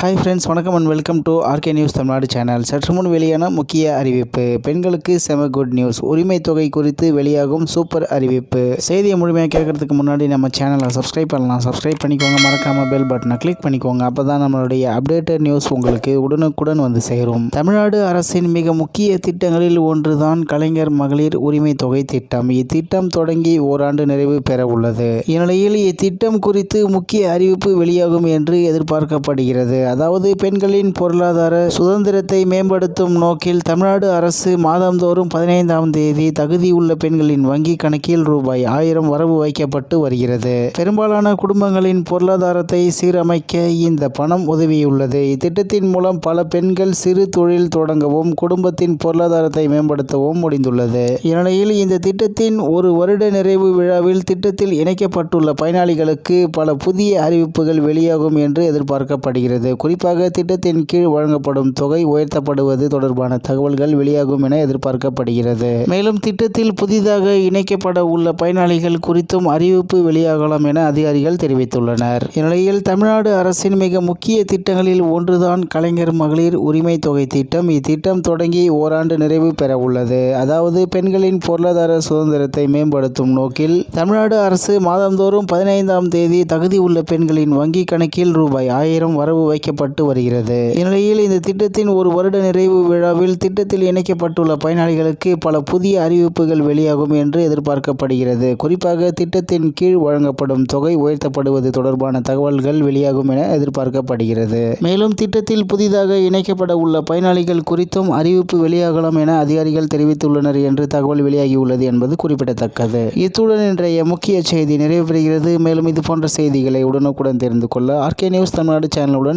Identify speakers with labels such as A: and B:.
A: hi friends வணக்கம் and welcome to RK news Tamil Nadu channel சற்று முன் வெளியான முக்கிய அறிவிப்பு பெண்களுக்கு செம குட் நியூஸ் உரிமை தொகை குறித்து வெளியாகும் சூப்பர் அறிவிப்பு செய்தியை முழுமையாக கேட்கறதுக்கு முன்னாடி நம்ம சேனலை சப்ஸ்கிரைப் பண்ணலாம் சப்ஸ்கிரைப் பண்ணிக்கோங்க மறக்காமல் பெல் பட்டனை கிளிக் பண்ணிக்கோங்க அப்போ தான் நம்மளுடைய அப்டேட்டட் நியூஸ் உங்களுக்கு உடனுக்குடன் வந்து சேரும் தமிழ்நாடு அரசின் மிக முக்கிய திட்டங்களில் ஒன்று தான் கலைஞர் மகளிர் உரிமை தொகை திட்டம் இத்திட்டம் தொடங்கி ஓராண்டு நிறைவு பெற உள்ளது இந்நிலையில் இத்திட்டம் குறித்து முக்கிய அறிவிப்பு வெளியாகும் என்று எதிர்பார்க்கப்படுகிறது அதாவது பெண்களின் பொருளாதார சுதந்திரத்தை மேம்படுத்தும் நோக்கில் தமிழ்நாடு அரசு மாதந்தோறும் பதினைந்தாம் தேதி தகுதியுள்ள பெண்களின் வங்கி கணக்கில் ரூபாய் ஆயிரம் வரவு வைக்கப்பட்டு வருகிறது பெரும்பாலான குடும்பங்களின் பொருளாதாரத்தை சீரமைக்க இந்த பணம் உதவியுள்ளது இத்திட்டத்தின் மூலம் பல பெண்கள் சிறு தொழில் தொடங்கவும் குடும்பத்தின் பொருளாதாரத்தை மேம்படுத்தவும் முடிந்துள்ளது இந்நிலையில் இந்த திட்டத்தின் ஒரு வருட நிறைவு விழாவில் திட்டத்தில் இணைக்கப்பட்டுள்ள பயனாளிகளுக்கு பல புதிய அறிவிப்புகள் வெளியாகும் என்று எதிர்பார்க்கப்படுகிறது குறிப்பாக திட்டத்தின் கீழ் வழங்கப்படும் தொகை உயர்த்தப்படுவது தொடர்பான தகவல்கள் வெளியாகும் என எதிர்பார்க்கப்படுகிறது மேலும் திட்டத்தில் புதிதாக இணைக்கப்பட உள்ள பயனாளிகள் குறித்தும் அறிவிப்பு வெளியாகலாம் என அதிகாரிகள் தெரிவித்துள்ளனர் இந்நிலையில் தமிழ்நாடு அரசின் மிக முக்கிய திட்டங்களில் ஒன்றுதான் கலைஞர் மகளிர் உரிமை தொகை திட்டம் இத்திட்டம் தொடங்கி ஓராண்டு நிறைவு பெற உள்ளது அதாவது பெண்களின் பொருளாதார சுதந்திரத்தை மேம்படுத்தும் நோக்கில் தமிழ்நாடு அரசு மாதந்தோறும் பதினைந்தாம் தேதி தகுதி உள்ள பெண்களின் வங்கி கணக்கில் ரூபாய் ஆயிரம் வரவு வைக்க இணைக்கப்பட்டு வருகிறது இந்நிலையில் இந்த திட்டத்தின் ஒரு வருட நிறைவு விழாவில் திட்டத்தில் இணைக்கப்பட்டுள்ள பயனாளிகளுக்கு பல புதிய அறிவிப்புகள் வெளியாகும் என்று எதிர்பார்க்கப்படுகிறது குறிப்பாக திட்டத்தின் கீழ் வழங்கப்படும் தொகை உயர்த்தப்படுவது தொடர்பான தகவல்கள் வெளியாகும் என எதிர்பார்க்கப்படுகிறது மேலும் திட்டத்தில் புதிதாக இணைக்கப்பட உள்ள பயனாளிகள் குறித்தும் அறிவிப்பு வெளியாகலாம் என அதிகாரிகள் தெரிவித்துள்ளனர் என்று தகவல் வெளியாகியுள்ளது என்பது குறிப்பிடத்தக்கது இத்துடன் இன்றைய முக்கிய செய்தி நிறைவு பெறுகிறது மேலும் இது போன்ற செய்திகளை உடனுக்குடன் தெரிந்து கொள்ள ஆர்கே நியூஸ் தமிழ்நாடு சேனலுடன்